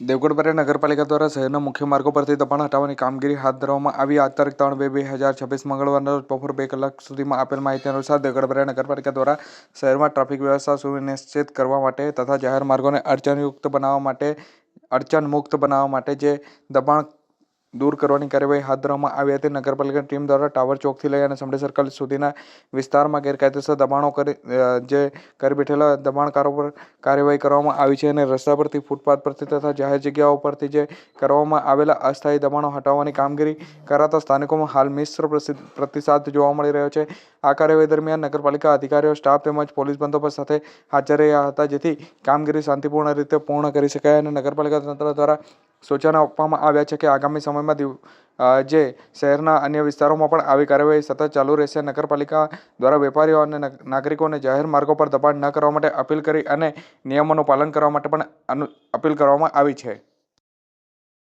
દેવગઢ નગરપાલિકા દ્વારા શહેરના મુખ્ય માર્ગો પરથી દબાણ હટાવવાની કામગીરી હાથ ધરવામાં આવી. આ તારીખ ત્રણ બે બે હજાર છવ્વીસ મંગળવારના રોજ બપોર બે કલાક સુધીમાં આપેલ માહિતી અનુસાર દેવગઢ નગરપાલિકા દ્વારા શહેરમાં ટ્રાફિક વ્યવસ્થા સુનિશ્ચિત કરવા માટે તથા જાહેર માર્ગોને અડચણયુક્ત બનાવવા માટે અડચણમુક્ત બનાવવા માટે જે દબાણ દૂર કરવાની કાર્યવાહી હાથ ધરવામાં આવી હતી. નગરપાલિકા ટીમ દ્વારા ટાવર ચોકથી લઈ અને સમડી સર્કલ સુધીના વિસ્તારમાં ગેરકાયદેસર દબાણો કરી જે કરી બેઠેલા દબાણકારો પર કાર્યવાહી કરવામાં આવી છે અને રસ્તા પરથી ફૂટપાથ પરથી તથા જાહેર જગ્યાઓ પરથી જે કરવામાં આવેલા અસ્થાયી દબાણો હટાવવાની કામગીરી કરાતા સ્થાનિકોમાં હાલ મિશ્ર પ્રતિસાદ જોવા મળી રહ્યો છે. આ કાર્યવાહી દરમિયાન નગરપાલિકા અધિકારીઓ, સ્ટાફ તેમજ પોલીસ બંદોબસ્ત સાથે હાજર રહ્યા હતા, જેથી કામગીરી શાંતિપૂર્ણ રીતે પૂર્ણ કરી શકાય અને નગરપાલિકા તંત્ર દ્વારા સૂચનો આપવામાં આવ્યા છે કે આગામી સમયમાં જે શહેરના અન્ય વિસ્તારોમાં પણ આવી કાર્યવાહી સતત ચાલુ રહેશે. નગરપાલિકા દ્વારા વેપારીઓ અને નાગરિકોને જાહેર માર્ગો પર દબાણ ન કરવા માટે અપીલ કરી અને નિયમોનું પાલન કરવા માટે પણ અપીલ કરવામાં આવી છે.